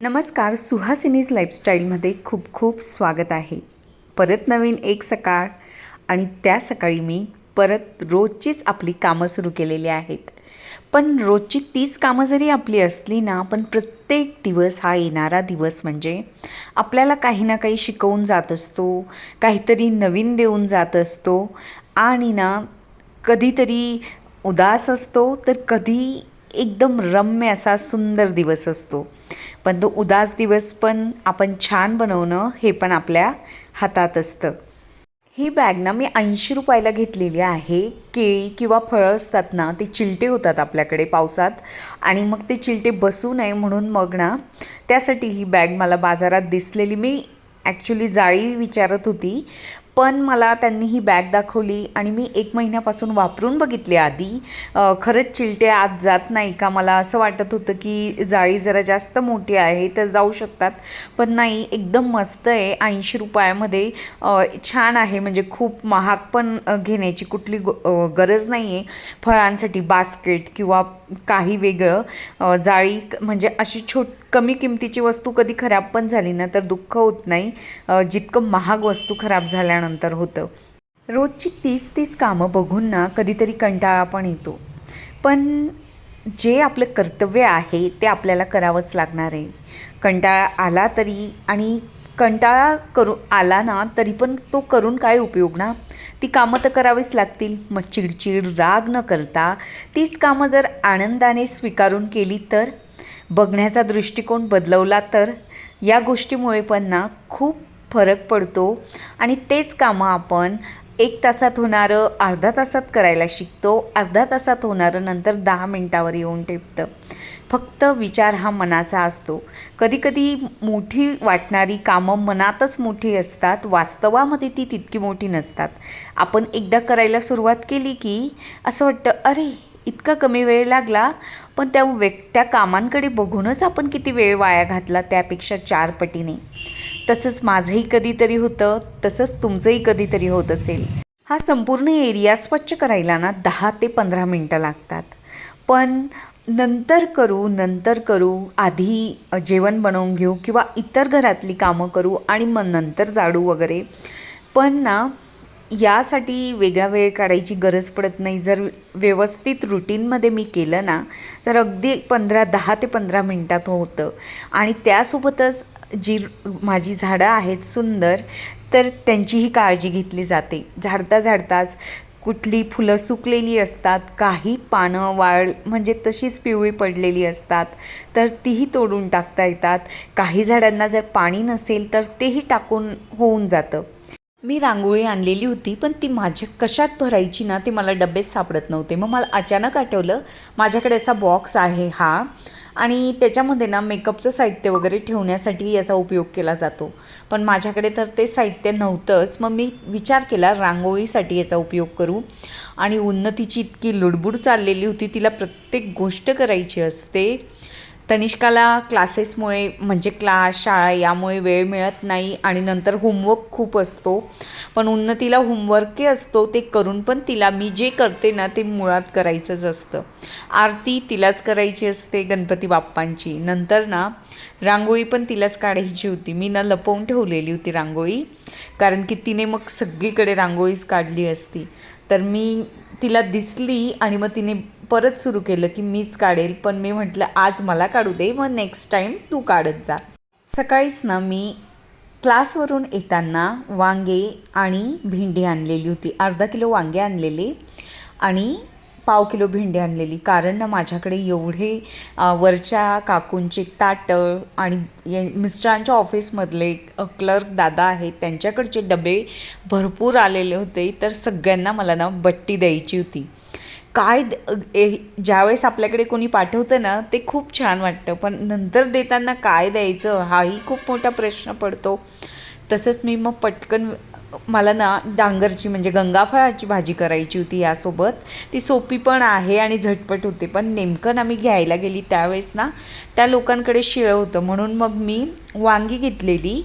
नमस्कार सुहासिनीज लाईफस्टाईलमध्ये खूप खूप स्वागत आहे. परत नवीन एक सकाळ आणि त्या सकाळी मी परत रोजचीच आपली कामं सुरू केलेली आहेत. पण रोजची तीच कामं जरी आपली असली ना पण प्रत्येक दिवस हा येणारा दिवस म्हणजे आपल्याला काही ना काही शिकवून जात असतो काहीतरी नवीन देऊन जात असतो आणि ना कधीतरी उदास असतो तर कधी एकदम रम्य असा सुंदर दिवस असतो. पण तो उदास दिवस पण आपण छान बनवणं हे पण आपल्या हातात असतं. ही बॅग ना मी ऐंशी रुपयाला घेतलेली आहे. केळी किंवा फळं असतात ना ते चिलटे होतात आपल्याकडे पावसात. आणि मग ते चिलटे बसू नये म्हणून मग ना त्यासाठी ही बॅग मला बाजारात दिसलेली. मी ॲक्च्युली जाळी विचारत होती. पण मला त्यांनी ही बॅग दाखवली आणि मी एक महिन्यापासून वापरून बघितली आधी. खरंच चिलटे आत जात नाही का? मला असं वाटत होतं की जाळी जरा जास्त मोठी आहे तर जाऊ शकतात. पण नाही एकदम मस्त आहे. ऐंशी रुपयामध्ये छान आहे. म्हणजे खूप महाग पण घेण्याची कुठली गरज नाही आहे फळांसाठी बास्केट किंवा काही वेगळं. जाळी क- म्हणजे अशी छोट कमी किमतीची वस्तू कधी खराब पण झाली ना तर दुःख होत नाही. जितकं महाग वस्तू खराब झाल्यानंतर होतं. रोजची तीस तीस कामं बघून ना कधीतरी कंटाळा पण येतो. पण जे आपलं कर्तव्य आहे ते आपल्याला करावंच लागणार आहे. कंटाळा आला तरी आणि कंटाळा करू आला ना तरी पण तो करून काय उपयोग ना? ती कामं तर करावीच लागतील. मग चिडचिड राग न करता तीच कामं जर आनंदाने स्वीकारून केली तर? बघण्याचा दृष्टिकोन बदलवला तर? या गोष्टीमुळे पण ना खूप फरक पडतो आणि तेच कामं आपण एक तासात होणारं अर्धा तासात करायला शिकतो. अर्धा तासात होणारं नंतर दहा मिनटावर येऊन ठेपतं फक्त विचार हा मनाचा असतो. कधीकधी मोठी वाटणारी कामं मनातच मोठी असतात. वास्तवामध्ये ती तितकी मोठी नसतात. आपण एकदा करायला सुरुवात केली की असं वाटतं अरे इतका कमी वेळ लागला पण त्या व्यक् त्या कामांकडे बघूनच आपण किती वेळ वाया घातला त्यापेक्षा चार पटीने. तसंच माझंही कधीतरी होतं तसंच तुमचंही कधीतरी होत असेल. हा संपूर्ण एरिया स्वच्छ करायला ना दहा ते पंधरा मिनटं लागतात. पण नंतर करू नंतर करू आधी जेवण बनवून घेऊ किंवा इतर घरातली कामं करू आणि मग नंतर जाडू वगैरे. पण ना यासाठी वेगळा वेळ काढायची गरज पडत नाही. जर व्यवस्थित रुटीनमध्ये मी केलं ना तर अगदी पंधरा दहा ते पंधरा मिनटात होतं. आणि त्यासोबतच जी माझी झाडं आहेत सुंदर तर त्यांचीही काळजी घेतली जाते. झाडता झाडताच कुठली फुलं सुकलेली असतात काही पानं वाळ म्हणजे तशीच पिवळी पडलेली असतात तर तीही तोडून टाकता येतात. काही झाडांना जर पाणी नसेल तर तेही टाकून होऊन जातं. मी रांगोळी आणलेली होती पण ती माझ्या कशात भरायची ना ते मला डबेच सापडत नव्हते. मग मला अचानक आठवलं माझ्याकडे असा बॉक्स आहे हा आणि त्याच्यामध्ये ना मेकअपचं साहित्य वगैरे ठेवण्यासाठी याचा उपयोग केला जातो. पण माझ्याकडे तर ते साहित्य नव्हतंच. मग मी विचार केला रांगोळीसाठी याचा उपयोग करू. आणि उन्नतीची इतकी लुडबुड चाललेली होती तिला प्रत्येक गोष्ट करायची असते. तनिष्काला क्लासेसमुळे म्हणजे क्लास शाळा यामुळे वेळ मिळत नाही आणि नंतर होमवर्क खूप असतो. पण उन्नतीला होमवर्कही असतो ते करून पण तिला मी जे करते ना ते मुळात करायचंच असतं. आरती तिलाच करायची असते गणपती बाप्पांची. नंतर ना रांगोळी पण तिलाच काढायची होती. मी ना लपवून ठेवलेली होती रांगोळी कारण की तिने मग सगळीकडे रांगोळीच काढली असती. तर मी तिला दिसली आणि मग तिने परत सुरू केलं की मीच काढेल पण मी म्हटलं आज मला काढू दे मग नेक्स्ट टाईम तू काढत जा. सकाळीच ना मी क्लासवरून येताना वांगे आणि भेंडी आणलेली होती. अर्धा किलो वांगे आणलेले आणि पाव किलो भेंडी आणलेली. कारण ना माझ्याकडे एवढे वरच्या काकूंचे ताटं आणि मिस्टरांच्या ऑफिसमधले क्लर्क दादा आहेत त्यांच्याकडचे डबे भरपूर आलेले होते. तर सगळ्यांना मला ना बट्टी द्यायची होती. काय द- ए- ज्यावेळेस आपल्याकडे कोणी पाठवतं ना ते खूप छान वाटतं. पण नंतर देताना काय द्यायचं हाही खूप मोठा प्रश्न पडतो. तसंच मी मग पटकन मला ना डांगरची म्हणजे गंगाफळाची भाजी करायची होती यासोबत. ती सोपी पण आहे आणि झटपट होते. पण नेमकं ना मी घ्यायला गेली त्यावेळेस ना त्या लोकांकडे शिळं होतं. म्हणून मग मी वांगी घेतलेली.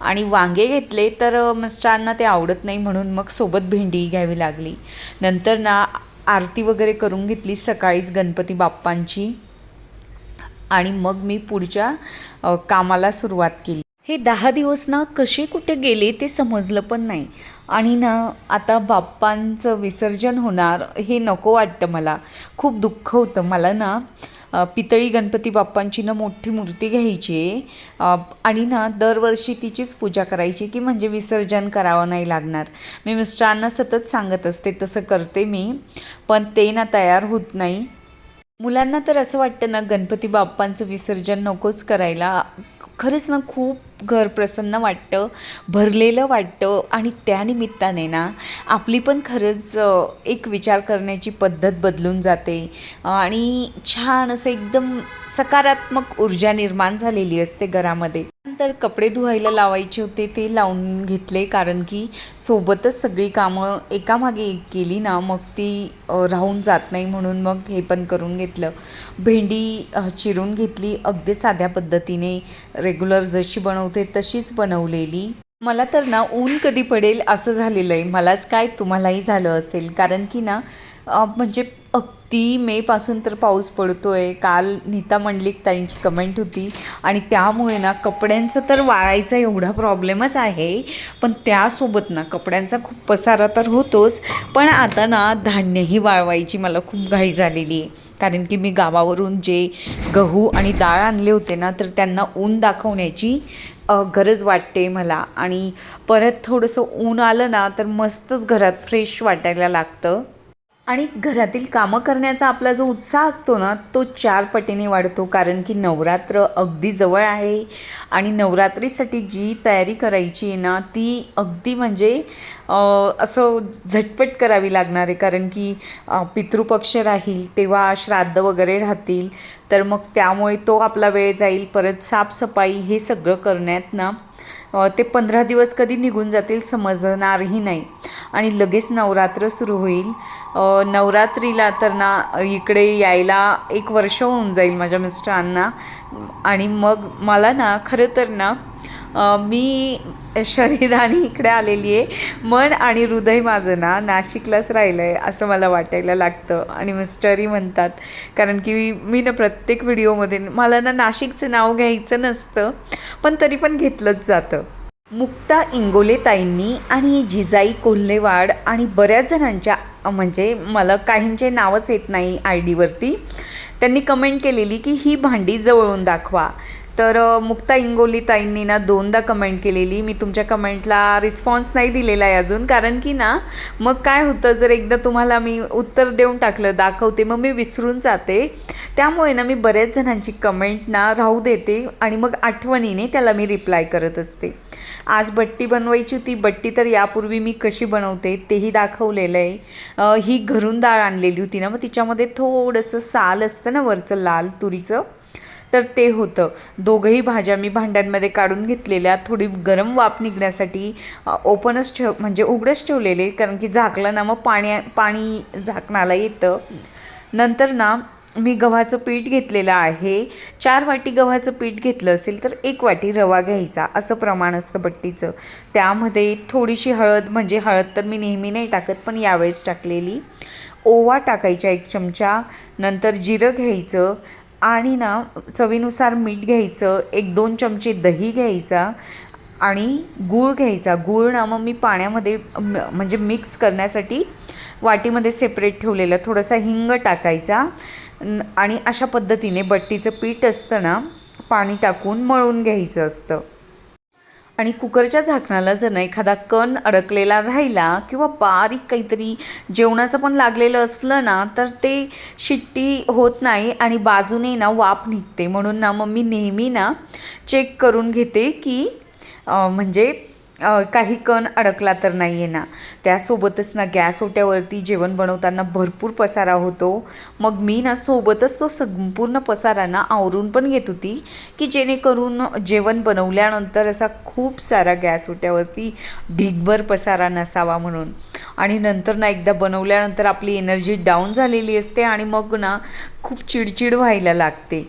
आणि वांगे घेतले तर मिस्टरांना ते आवडत नाही म्हणून मग सोबत भेंडी घ्यावी लागली. नंतर ना आरती वगैरे करून घेतली सकाळीच गणपती बाप्पांची. आणि मग मी पुढच्या कामाला सुरुवात केली. हे दहा दिवस ना कसे कुठे गेले ते समजलं पण नाही. आणि ना आता बाप्पांचं विसर्जन होणार हे नको वाटतं मला. खूप दुःख होतं. मला ना पितळी गणपती बाप्पांची ना मोठी मूर्ती घ्यायची. आहे आणि ना दरवर्षी तिचीच पूजा करायची की म्हणजे विसर्जन करावं नाही लागणार. मी मिस्टरांना सतत सांगत असते तसं करते मी पण ते ना तयार होत नाही. मुलांना तर असं वाटतं ना गणपती बाप्पांचं विसर्जन नकोच करायला. खरंच ना खूप घर प्रसन्न वाटतं भरलेलं वाटतं. आणि त्यानिमित्ताने ना आपली पण खरंच एक विचार करण्याची पद्धत बदलून जाते. आणि छान असं एकदम सकारात्मक ऊर्जा निर्माण झालेली असते घरामध्ये. तर कपडे धुवायला लावायचे होते ते लावून घेतले. कारण की सोबतच सगळी कामं एकामागे एक केली ना मग ती राहून जात नाही म्हणून मग हे पण करून घेतलं. भेंडी चिरून घेतली. अगदी साध्या पद्धतीने रेग्युलर जशी बनवते तशीच बनवलेली. मला तर ना ऊन कधी पडेल असं झालेलं आहे. मलाच काय तुम्हालाही झालं असेल. कारण की ना म्हणजे अगदी मेपासून तर पाऊस पडतो आहे काल नीता मंडलिक ताईंची कमेंट होती. आणि त्यामुळे ना कपड्यांचं तर वाळायचा एवढा प्रॉब्लेमच आहे. पण त्यासोबत ना कपड्यांचा खूप पसारा तर होतोच. पण आता ना धान्यही वाळवायची मला खूप घाई झालेली आहे. कारण की मी गावावरून जे गहू आणि डाळ आणले होते ना तर त्यांना ऊन दाखवण्याची गरज वाटते मला. आणि परत थोडंसं ऊन आलं ना तर मस्तच घरात फ्रेश वाटायला लागतं. आणि घरातील कामं करण्याचा आपला जो उत्साह असतो ना तो चार पटीने वाढतो. कारण की नवरात्र अगदी जवळ आहे आणि नवरात्रीसाठी जी तयारी करायची आहे ना ती अगदी म्हणजे असं झटपट करावी लागणार आहे. कारण की पितृपक्ष राहील तेव्हा श्राद्ध वगैरे राहतील. तर मग त्यामुळे तो आपला वेळ जाईल. परत साफसफाई हे सगळं करण्यात ना ते पंधरा दिवस कधी निघून जातील समजणारही नाही. आणि लगेच नवरात्र सुरू होईल. नवरात्रीला तर ना इकडे यायला एक वर्ष होऊन जाईल माझ्या मिस्टरांना. आणि मग मला ना खरं तर ना मी शरीराने इकडे आलेली आहे. मन आणि हृदय माझं ना नाशिकलाच राहिलं आहे असं मला वाटायला लागतं. आणि मिस्टरही म्हणतात कारण की मी ना प्रत्येक व्हिडिओमध्ये मला ना नाशिकचं नाव घ्यायचं नसतं पण तरी पण घेतलंच जातं. मुक्ता इंगोलेताईंनी आणि जिजाई कोल्हेवाड आणि बऱ्याच जणांच्या म्हणजे मला काहींचे नावच येत नाही आय डीवरती त्यांनी कमेंट केलेली की ही भांडी जवळून दाखवा. तर मुक्ता इंगोली ताईंनी ना दोनदा कमेंट केलेली. मी तुमच्या कमेंटला रिस्पॉन्स नाही दिलेला आहे अजून. कारण की ना मग काय होतं जर एकदा तुम्हाला मी उत्तर देऊन टाकलं दाखवते मग मी विसरून जाते. त्यामुळे ना मी बऱ्याच जणांची कमेंट ना राहू देते आणि मग आठवणीने त्याला मी रिप्लाय करत असते. आज बट्टी बनवायची होती. बट्टी तर यापूर्वी मी कशी बनवते तेही दाखवलेलं आहे. ही घरून डाळ आणलेली होती ना मग तिच्यामध्ये थोडंसं साल असतं ना वरचं लाल तुरीचं. तर ते होतं. दोघंही भाज्या मी भांड्यांमध्ये काढून घेतलेल्या. थोडी गरम वाफ निघण्यासाठी ओपनच ठेव म्हणजे उघडंच ठेवलेले कारण की झाकलं ना मग पाण्या पाणी झाकणाला येतं. नंतर ना मी गव्हाचं पीठ घेतलेलं आहे. चार वाटी गव्हाचं पीठ घेतलं असेल तर एक वाटी रवा घ्यायचा असं प्रमाण असतं बट्टीचं. त्यामध्ये थोडीशी हळद म्हणजे हळद तर मी नेहमी नाही टाकत पण यावेळेस टाकलेली. ओवा टाकायचा एक चमचा नंतर जिरं घ्यायचं आणि ना चवीनुसार मीठ घ्यायचं एक दोन चमचे दही घ्यायचा आणि गूळ घ्यायचा. गूळ ना मग मी पाण्यामध्ये म्हणजे मिक्स करण्यासाठी वाटीमध्ये सेपरेट ठेवलेलं. थोडासा हिंग टाकायचा. आणि अशा पद्धतीने बट्टीचं पीठ असतं ना पाणी टाकून मळून घ्यायचं असतं. आणि कुकरच्या झाकणाला जर ना एखादा कण अडकलेला राहिला किंवा बारीक काहीतरी जेवणाचं पण लागलेलं असलं ना तर ते शिट्टी होत नाही आणि बाजूने ना वाफ निघते. म्हणून ना मग मी नेहमी ना चेक करून घेते की म्हणजे काही कण अडकला तर नाही आहे ना. त्यासोबतच ना गॅस ओट्यावरती जेवण बनवताना भरपूर पसारा होतो. मग मी ना सोबतच तो संपूर्ण पसारा ना आवरून पण घेत होती की जेणेकरून जेवण बनवल्यानंतर असा खूप सारा गॅस ओट्यावरती ढीगभर पसारा नसावा म्हणून. आणि नंतर ना एकदा बनवल्यानंतर आपली एनर्जी डाऊन झालेली असते आणि मग ना खूप चिडचिड व्हायला लागते.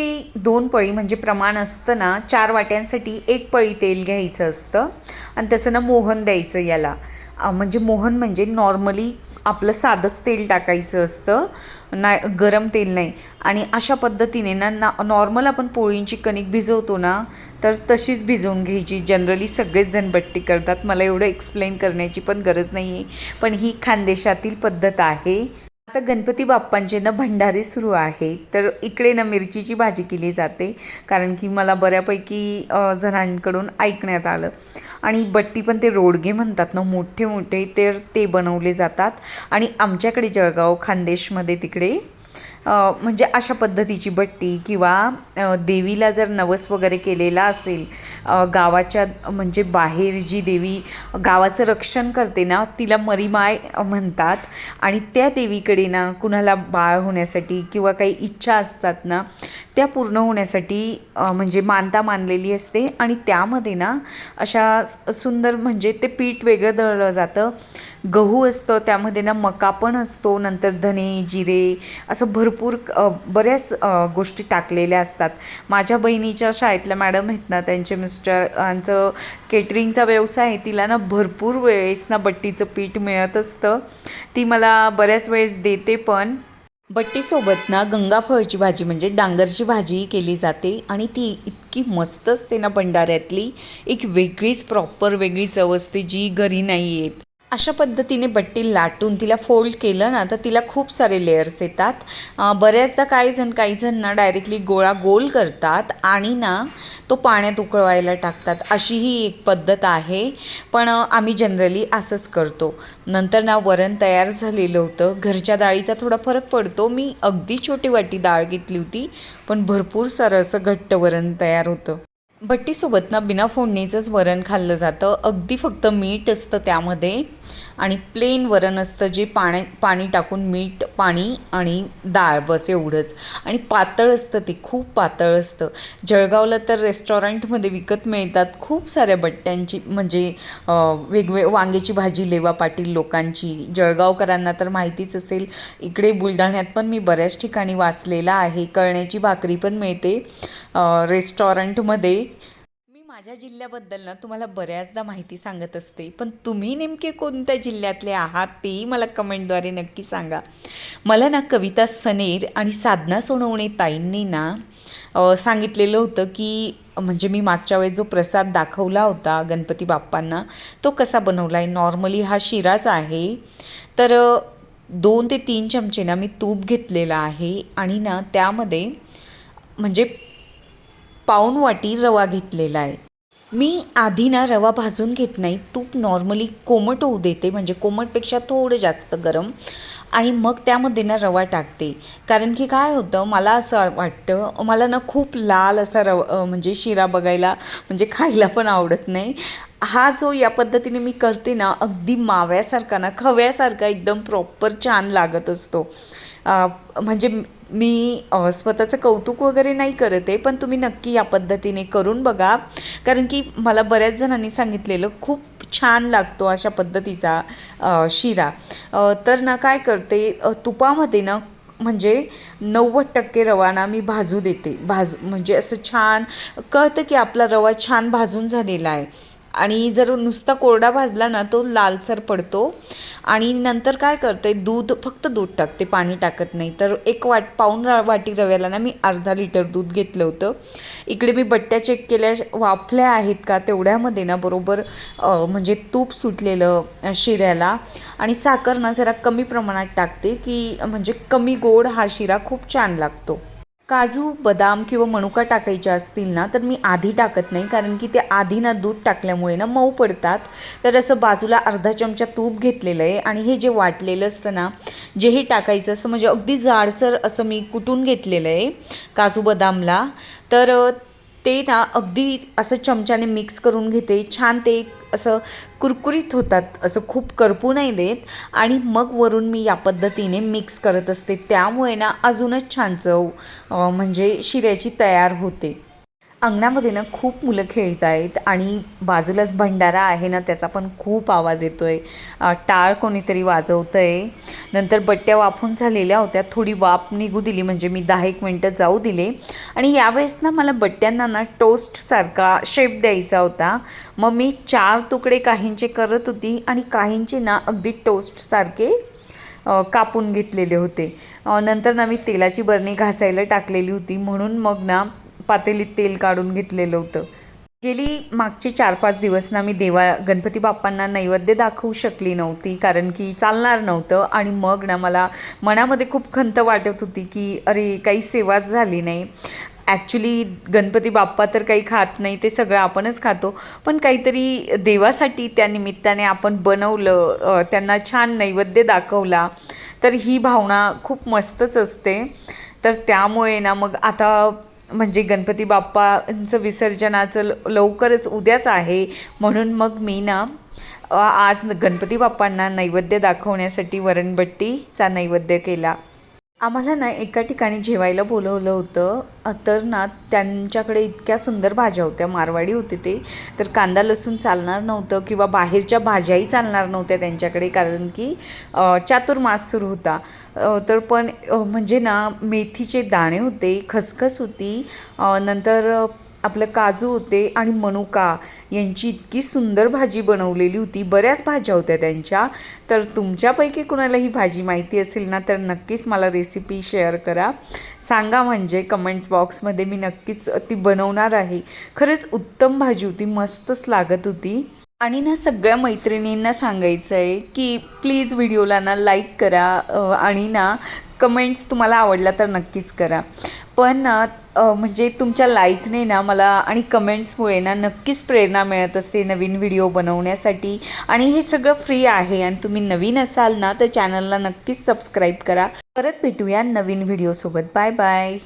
एक दोन पळी म्हणजे प्रमाण असतं ना चार वाट्यांसाठी एक पळी तेल घ्यायचं असतं. आणि तसं ना मोहन द्यायचं याला. म्हणजे मोहन म्हणजे नॉर्मली आपलं साधंच तेल टाकायचं असतं. ना गरम तेल नाही. आणि अशा पद्धतीने ना ना नॉर्मल आपण पोळींची कणिक भिजवतो ना तर तशीच भिजवून घ्यायची. जनरली सगळेच जण बट्टी करतात. मला एवढं एक्सप्लेन करण्याची पण गरज नाही आहे पण ही खानदेशातील पद्धत आहे. आता गणपती बाप्पांचे ना भंडारे सुरू आहे. तर इकडे ना मिरचीची भाजी केली जाते. कारण की मला बऱ्यापैकी जणांकडून ऐकण्यात आलं. आणि बट्टी पण ते रोडगे म्हणतात ना मोठे मोठे तर ते बनवले जातात. आणि आमच्याकडे जळगाव खानदेशमध्ये तिकडे म्हणजे अशा पद्धतीची बट्टी किंवा देवीला जर नवस वगैरे केलेला असेल गावाच्या म्हणजे बाहेर जी देवी गावाचं रक्षण करते ना तिला मरीमाय म्हणतात. आणि त्या देवीकडे ना कुणाला बाळ होण्यासाठी किंवा काही इच्छा असतात ना त्या पूर्ण होण्यासाठी म्हणजे मानता मानलेली असते. आणि त्यामध्ये ना अशा सुंदर म्हणजे ते पीठ वेगळं दळलं जातं. गहू असतं त्यामध्ये ना मका पण असतो नंतर धने जिरे असं भरपूर बऱ्याच गोष्टी टाकलेल्या असतात. माझ्या बहिणीच्या शाळेतल्या मॅडम आहेत ना त्यांचे मिस्टरांचं केटरिंगचा व्यवसाय आहे तिला ना भरपूर वेळेस ना बट्टीचं पीठ मिळत असतं. ती मला बऱ्याच वेळेस देते पण. बट्टीसोबत ना गंगाफळची भाजी म्हणजे डांगरची भाजी केली जाते आणि ती इतकी मस्त असते ना भंडाऱ्यातली. एक वेगळीच प्रॉपर वेगळी चव असते जी घरी नाही येत अशा पद्धतीने बट्टी लाटून तिला फोल्ड केलं ना तर तिला खूप सारे लेयर्स येतात. बऱ्याचदा काही जण काही जण ना डायरेक्टली गोळा गोल करतात आणि ना तो पाण्यात उकळवायला टाकतात. अशी ही एक पद्धत आहे. पण आम्ही जनरली असंच करतो. नंतर ना वरण तयार झालेलं होतं. घरच्या डाळीचा थोडा फरक पडतो. मी अगदी छोटी वाटी डाळ घेतली होती पण भरपूर सारं असं घट्ट वरण तयार होतं. बट्टीसोबत ना बिना फोडणीचंच वरण खाल्लं जातं. अगदी फक्त मीठ असतं त्यामध्ये. आणि प्लेन वरण असतं जे पाणी पाणी टाकून मीठ पाणी आणि डाळ बस एवढंच. आणि पातळ असतं ते खूप पातळ असतं. जळगावला तर रेस्टॉरंटमध्ये विकत मिळतात खूप साऱ्या बट्ट्यांची म्हणजे वेगवेग वांग्याची भाजी लेवा पाटील लोकांची. जळगावकरांना तर माहितीच असेल इकडे बुलढाण्यात पण मी बऱ्याच ठिकाणी वाचलेला आहे. कळण्याची भाकरी पण मिळते रेस्टॉरंटमध्ये माझ्या जिल्ह्याबद्दल ना तुम्हाला बऱ्याचदा माहिती सांगत असते. पण तुम्ही नेमके कोणत्या जिल्ह्यातले आहात तेही मला कमेंटद्वारे नक्की सांगा. मला ना कविता सनेर आणि साधना सोनवणे ताईंनी ना सांगितलेलं होतं की म्हणजे मी मागच्या वेळेस जो प्रसाद दाखवला होता गणपती बाप्पांना तो कसा बनवला आहे नॉर्मली हा शिराच आहे. तर दोन ते तीन चमचे ना मी तूप घेतलेला आहे आणि ना त्यामध्ये म्हणजे पाऊण वाटी रवा घेतलेला आहे. मी आधी ना रवा भाजून घेत नाही तूप नॉर्मली कोमट होऊ देते म्हणजे कोमटपेक्षा थोडं जास्त गरम. आणि मग त्यामध्ये ना रवा टाकते. कारण की काय होतं मला असं वाटतं मला ना खूप लाल असा रवा म्हणजे शिरा बघायला म्हणजे खायला पण आवडत नाही. हा जो या पद्धतीने मी करते ना अगदी माव्यासारखा ना खव्यासारखा एकदम प्रॉपर छान लागत असतो. म्हणजे मी स्वतःचं कौतुक वगैरे नाही करत आहे पण तुम्ही नक्की या पद्धतीने करून बघा. कारण की मला बऱ्याच जणांनी सांगितलेलं खूप छान लागतो अशा पद्धतीचा शिरा. तर ना काय करते तुपामध्ये ना म्हणजे नव्वद टक्के रवा ना मी भाजू देते. भाजू म्हणजे असं छान कळतं की आपला रवा छान भाजून झालेला आहे. आणि जर नुसता कोरडा भाजला ना तो लालसर पडतो. आणि नंतर काय करते दूध फक्त दूध टाकते पाणी टाकत नाही. तर एक वाट पाऊन रा वाटी रव्याला ना मी अर्धा लिटर दूध घेतलं होतं. इकडे मी बट्ट्या चेक केल्या वाफल्या आहेत का तेवढ्यामध्ये ना बरोबर म्हणजे तूप सुटलेलं शिऱ्याला. आणि साखर ना जरा कमी प्रमाणात टाकते की म्हणजे कमी गोड हा शिरा खूप छान लागतो. काजू बदाम किंवा मनुका टाकायच्या असतील ना तर मी आधी टाकत नाही कारण की ते आधी ना दूध टाकल्यामुळे ना मऊ पडतात. तर असं बाजूला अर्धा चमचा तूप घेतलेलं आहे आणि हे जे वाटलेलं असतं ना जेही टाकायचं असतं म्हणजे अगदी जाडसर असं मी कुटून घेतलेलं आहे काजू बदामला. तर ते ना अगदी असं चमच्याने मिक्स करून घेते. छान ते असं कुरकुरीत होतात. असं खूप करपू नाही देत. आणि मग वरून मी या पद्धतीने मिक्स करत असते. त्यामुळे ना अजूनच छान चव म्हणजे शिऱ्याची तयार होते. अंगणामध्ये ना खूप मुलं खेळत आहेत आणि बाजूलाच भंडारा आहे ना त्याचा पण खूप आवाज येतो आहे टाळ कोणीतरी वाजवतं आहे नंतर बट्ट्या वाफून झालेल्या होत्या. थोडी वाफ निघू दिली म्हणजे मी दहा एक मिनटं जाऊ दिले. आणि यावेळेस ना मला बट्ट्यांना ना टोस्टसारखा शेप द्यायचा होता. मग मी चार तुकडे काहींचे करत होती आणि काहींचे ना अगदी टोस्टसारखे कापून घेतलेले होते. नंतर ना मी तेलाची बरणी घासायला टाकलेली होती. म्हणून मग ना पातेलीत तेल काढून घेतलेलं होतं. गेली मागचे चार पाच दिवस ना मी देवा गणपती बाप्पांना नैवेद्य दाखवू शकली नव्हती कारण की चालणार नव्हतं आणि मग ना मला मनामध्ये खूप खंत वाटत होती की अरे काही सेवाच झाली नाही. ॲक्च्युली गणपती बाप्पा तर काही खात नाही ते सगळं आपणच खातो. पण काहीतरी देवासाठी त्या निमित्ताने आपण बनवलं त्यांना छान नैवेद्य दाखवला तर ही भावना खूप मस्तच असते. तर त्यामुळे ना मग आता म्हणजे गणपती बाप्पांचं विसर्जनाचं ल- लवकरच उद्याच आहे. म्हणून मग मी ना आज गणपती बाप्पांना नैवेद्य दाखवण्यासाठी वरणबट्टीचा नैवेद्य केला. आम्हाला ना एका ठिकाणी जेवायला बोलवलं होतं. तर ना त्यांच्याकडे इतक्या सुंदर भाज्या होत्या. मारवाडी होते ते. तर कांदा लसूण चालणार नव्हतं किंवा बाहेरच्या भाज्याही चालणार नव्हत्या त्यांच्याकडे कारण की चातुर्मास सुरू होता. तर पण म्हणजे ना मेथीचे दाणे होते खसखस होती. नंतर आपलं काजू होते आणि मनुका यांची इतकी सुंदर भाजी बनवलेली होती. बऱ्याच भाज्या होत्या त्यांच्या. तर तुमच्यापैकी कुणाला ही भाजी माहिती असेल ना तर नक्कीच मला रेसिपी शेअर करा. सांगा म्हणजे कमेंट्स बॉक्समध्ये मी नक्कीच ती बनवणार आहे. खरंच उत्तम भाजी होती मस्तच लागत होती. आणि ना सगळ्या मैत्रिणींना सांगायचं आहे की प्लीज व्हिडिओला ना लाईक करा आणि ना कमेंट्स तुम्हाला आवडला तर नक्कीच करा. पण म्हणजे तुमच्या लाईकने ना मला आणि कमेंट्समुळे ना नक्कीच प्रेरणा मिळत असते नवीन व्हिडिओ बनवण्यासाठी. आणि हे सगळं फ्री आहे आणि तुम्ही नवीन असाल ना तर चॅनलला नक्कीच सबस्क्राईब करा. परत भेटूया नवीन व्हिडिओसोबत. Bye bye.